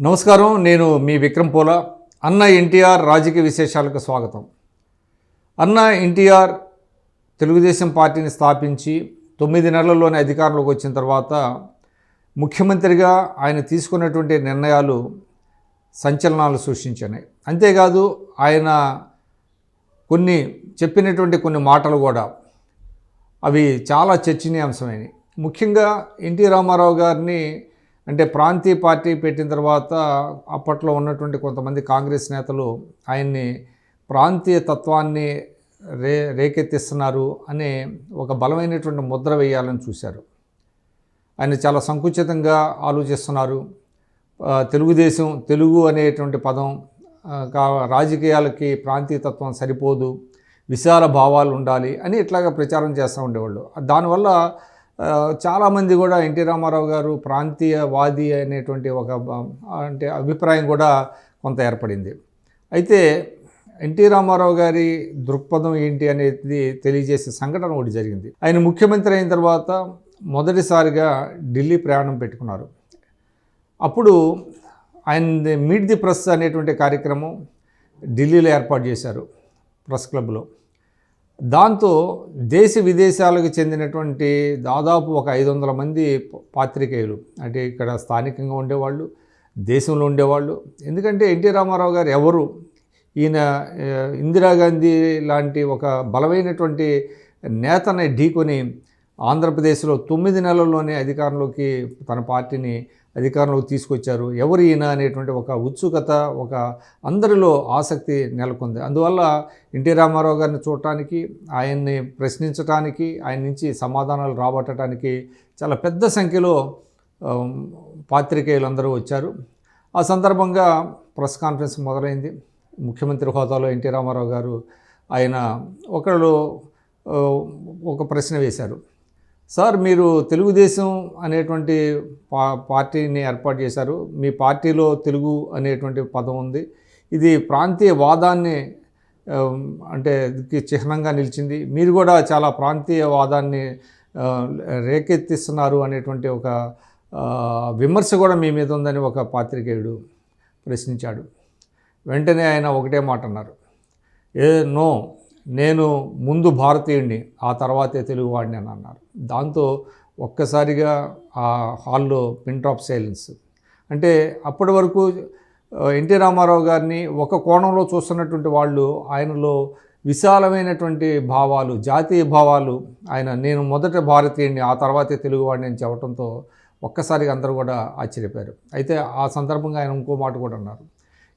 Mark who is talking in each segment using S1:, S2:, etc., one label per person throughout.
S1: నమస్కారం నేను మీ విక్రమ్ పోల. అన్న ఎన్టీఆర్ రాజకీయ విశేషాలకు స్వాగతం. అన్న ఎన్టీఆర్ తెలుగుదేశం పార్టీని స్థాపించి తొమ్మిది నెలల్లోనే అధికారంలోకి వచ్చిన తర్వాత ముఖ్యమంత్రిగా ఆయన తీసుకున్నటువంటి నిర్ణయాలు సంచలనాలు సృష్టించినాయి అంతేకాదు ఆయన కొన్ని చెప్పినటువంటి కొన్ని మాటలు కూడా అవి చాలా చర్చనీయాంశమైనవి. ముఖ్యంగా ఎన్టీ రామారావు గారిని అంటే ప్రాంతీయ పార్టీ పెట్టిన తర్వాత అప్పట్లో ఉన్నటువంటి కొంతమంది కాంగ్రెస్ నేతలు ఆయన్ని ప్రాంతీయ తత్వాన్ని రే రేకెత్తిస్తున్నారు అనే ఒక బలమైనటువంటి ముద్ర వేయాలని చూశారు. ఆయన చాలా సంకుచితంగా ఆలోచిస్తున్నారు. తెలుగుదేశం తెలుగు అనేటువంటి పదం కా- రాజకీయాలకి ప్రాంతీయతత్వం సరిపోదు విశాల భావాలు ఉండాలి అని ఇట్లాగా ప్రచారం చేస్తూ ఉండేవాళ్ళు. దానివల్ల చాలామంది కూడా ఎన్టీ రామారావు గారు ప్రాంతీయవాది అనేటువంటి ఒక అంటే అభిప్రాయం కూడా కొంత ఏర్పడింది. అయితే ఎన్టీ రామారావు గారి దృక్పథం ఏంటి అనేది తెలియజేసే సంఘటన ఒకటి జరిగింది. ఆయన ముఖ్యమంత్రి అయిన తర్వాత మొదటిసారిగా ఢిల్లీ ప్రయాణం పెట్టుకున్నారు. అప్పుడు ఆయన మీట్ ది ప్రెస్ అనేటువంటి కార్యక్రమం ఢిల్లీలో ఏర్పాటు చేశారు ప్రెస్ క్లబ్లో. దాంతో దేశ విదేశాలకు చెందినటువంటి దాదాపు ఒక ఐదు వందల మంది పాత్రికేయులు అంటే ఇక్కడ స్థానికంగా ఉండేవాళ్ళు దేశంలో ఉండేవాళ్ళు. ఎందుకంటే ఎన్టీ రామారావు గారు ఎవరు? ఈయన ఇందిరాగాంధీ లాంటి ఒక బలమైనటువంటి నేతని ఢీకొని ఆంధ్రప్రదేశ్లో తొమ్మిది నెలల్లోనే అధికారంలోకి తన పార్టీని అధికారంలోకి తీసుకొచ్చారు. ఎవరు ఈయన అనేటువంటి ఒక ఉత్సుకత ఒక అందరిలో ఆసక్తి నెలకొంది. అందువల్ల ఎన్టీ రామారావు గారిని చూడటానికి ఆయన్ని ప్రశ్నించడానికి ఆయన నుంచి సమాధానాలు రాబట్టడానికి చాలా పెద్ద సంఖ్యలో పాత్రికేయులందరూ వచ్చారు. ఆ సందర్భంగా ప్రెస్ కాన్ఫరెన్స్ మొదలైంది. ముఖ్యమంత్రి హోదాలో ఎన్టీ రామారావు గారు ఆయన ఒకళ్ళు ఒక ప్రశ్న వేశారు. సార్ మీరు తెలుగుదేశం అనేటువంటి పా పార్టీని ఏర్పాటు చేశారు. మీ పార్టీలో తెలుగు అనేటువంటి పదం ఉంది. ఇది ప్రాంతీయ వాదాన్ని అంటే చిహ్నంగా నిలిచింది. మీరు కూడా చాలా ప్రాంతీయ వాదాన్ని రేకెత్తిస్తున్నారు అనేటువంటి ఒక విమర్శ కూడా మీ మీద ఉందని ఒక పాత్రికేయుడు ప్రశ్నించాడు. వెంటనే ఆయన ఒకటే మాట అన్నారు. ఏ నో నేను ముందు భారతీయుడిని ఆ తర్వాతే తెలుగువాడిని అని అన్నారు. దాంతో ఒక్కసారిగా ఆ హాల్లో పిన్ డ్రాప్ సైలెన్స్ అంటే అప్పటి వరకు ఎన్టీ రామారావు గారిని ఒక కోణంలో చూస్తున్నటువంటి వాళ్ళు ఆయనలో విశాలమైనటువంటి భావాలు జాతీయ భావాలు ఆయన నేను మొదట భారతీయుడిని ఆ తర్వాతే తెలుగువాడిని అని చెప్పడంతో ఒక్కసారిగా అందరూ కూడా ఆశ్చర్యపోయారు. అయితే ఆ సందర్భంగా ఆయన ఇంకో మాట కూడా అన్నారు.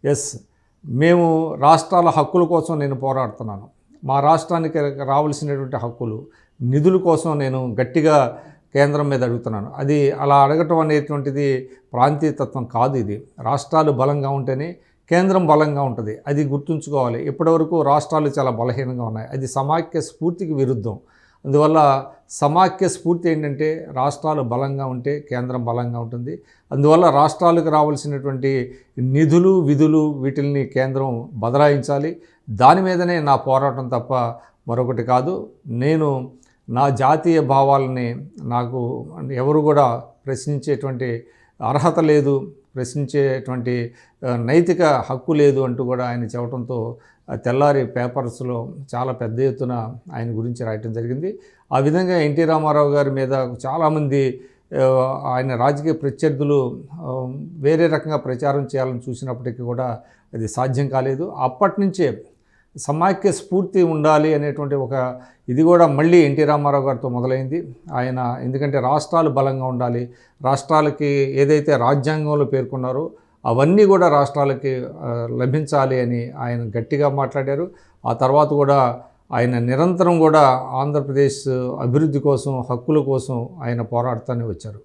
S1: ఎస్ మేము రాష్ట్రాల హక్కుల కోసం నేను పోరాడుతున్నాను. మా రాష్ట్రానికి రావాల్సినటువంటి హక్కులు నిధుల కోసం నేను గట్టిగా కేంద్రం మీద అడుగుతున్నాను. అది అలా అడగటం అనేటువంటిది ప్రాంతీయతత్వం కాదు ఇది. రాష్ట్రాలు బలంగా ఉంటేనే కేంద్రం బలంగా ఉంటుంది. అది గుర్తుంచుకోవాలి. ఇప్పటివరకు రాష్ట్రాలు చాలా బలహీనంగా ఉన్నాయి. అది సమాఖ్య స్ఫూర్తికి విరుద్ధం. అందువల్ల సమాఖ్య స్ఫూర్తి ఏంటంటే రాష్ట్రాలు బలంగా ఉంటే కేంద్రం బలంగా ఉంటుంది. అందువల్ల రాష్ట్రాలకు రావాల్సినటువంటి నిధులు విధులు వీటిల్ని కేంద్రం బదలాయించాలి. దాని మీదనే నా పోరాటం తప్ప మరొకటి కాదు. నేను నా జాతీయ భావాలని నాకు ఎవరు కూడా ప్రశ్నించేటువంటి అర్హత లేదు ప్రశ్నించేటువంటి నైతిక హక్కు లేదు అంటూ కూడా ఆయన చెప్పడంతో తెల్లారి పేపర్స్లో చాలా పెద్ద ఎత్తున ఆయన గురించి రాయటం జరిగింది. ఆ విధంగా ఎన్టీ రామారావు గారి మీద చాలామంది ఆయన రాజకీయ ప్రత్యర్థులు వేరే రకంగా ప్రచారం చేయాలని చూసినప్పటికీ కూడా అది సాధ్యం కాలేదు. అప్పటి నుంచే సమాఖ్య స్ఫూర్తి ఉండాలి అనేటువంటి ఒక ఇది కూడా మళ్ళీ ఎన్టీ రామారావు గారితో మొదలైంది. ఆయన ఎందుకంటే రాష్ట్రాలు బలంగా ఉండాలి. రాష్ట్రాలకి ఏదైతే రాజ్యాంగంలో పేర్కొన్నారో అవన్నీ కూడా రాష్ట్రాలకి లభించాలి అని ఆయన గట్టిగా మాట్లాడారు. ఆ తర్వాత కూడా ఆయన నిరంతరం కూడా ఆంధ్రప్రదేశ్ అభివృద్ధి కోసం హక్కుల కోసం ఆయన పోరాడుతూనే వచ్చారు.